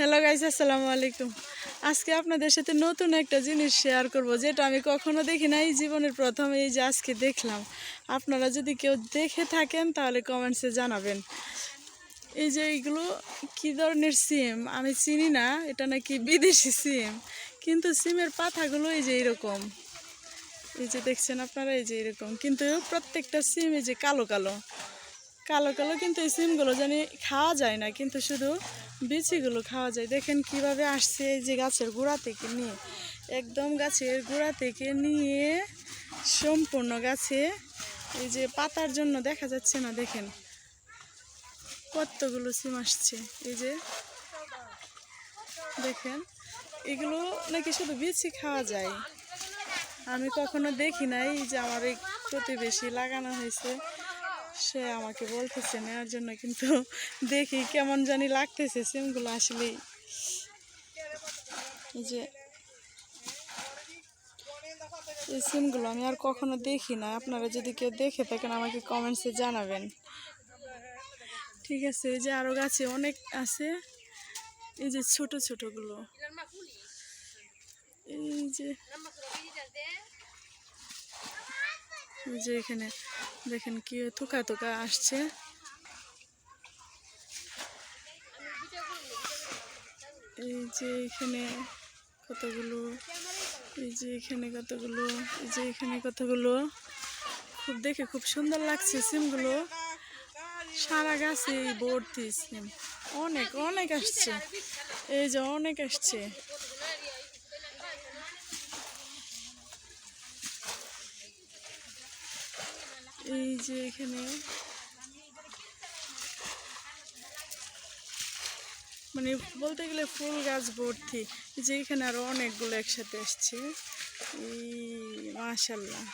Hello guys আসসালামু আলাইকুম। আজকে আপনাদের সাথে নতুন একটা জিনিস শেয়ার করব, যেটা আমি কখনো দেখি নাই, জীবনের প্রথম এই যে আজকে দেখলাম। আপনারা যদি কেউ দেখে থাকেন, তাহলে কমেন্টসে জানাবেন। এই যে এইগুলো কি ধরনের সিম আমি চিনি না, এটা নাকি বিদেশি সিম কিন্তু সিমের পাতাগুলো এই যে এরকম এই যে দেখছেন আপনারা, এই যে এরকম কিন্তু প্রত্যেকটা সিম এই যে কালো কালো। কালো কালো কিন্তু এই সিমগুলো জানি খাওয়া যায় না, কিন্তু শুধু বিচিগুলো খাওয়া যায়। দেখেন কীভাবে আসছে এই যে গাছের গোড়া থেকে নিয়ে। একদম গাছের গোড়া থেকে নিয়ে সম্পূর্ণ গাছে এই যে পাতার জন্য দেখা যাচ্ছে না, দেখেন। কতগুলো সিম আসছে, এই যে। দেখেন, এগুলো নাকি শুধু বিচি খাওয়া যায়। আমি কখনো দেখি নাই যে আমার এই প্রতিবেশী লাগানো হয়েছে। সে আমাকে বলতেছে নেওয়ার জন্য কিন্তু দেখি কেমন জানি লাগতেছে সিমগুলো আসলেই এই যে, এই সিমগুলো আমি আর কখনো দেখি না আপনারা যদি কেউ দেখে থাকেন, আমাকে কমেন্টসে জানাবেন। ঠিক আছে, এই যে আরও গাছে অনেক আছে। এই যে ছোট ছোটগুলো। এই যে যে এখানে দেখেন কি থোকা থোকা আসছে। এই যে এখানে কতগুলো, এই যে এখানে কতগুলো, এই যে এখানে কতগুলো। খুব দেখে খুব সুন্দর লাগছে সিমগুলো। সারা গাছে এই ভর্তি সিম। অনেক অনেক আসছে। এই যে অনেক আসছে। এই যে এখানে। মানে বলতে গেলে ফুল গাছ ভর্তি যে এখানে আরও অনেকগুলো একসাথে এসছে এই মাশাল্লাহ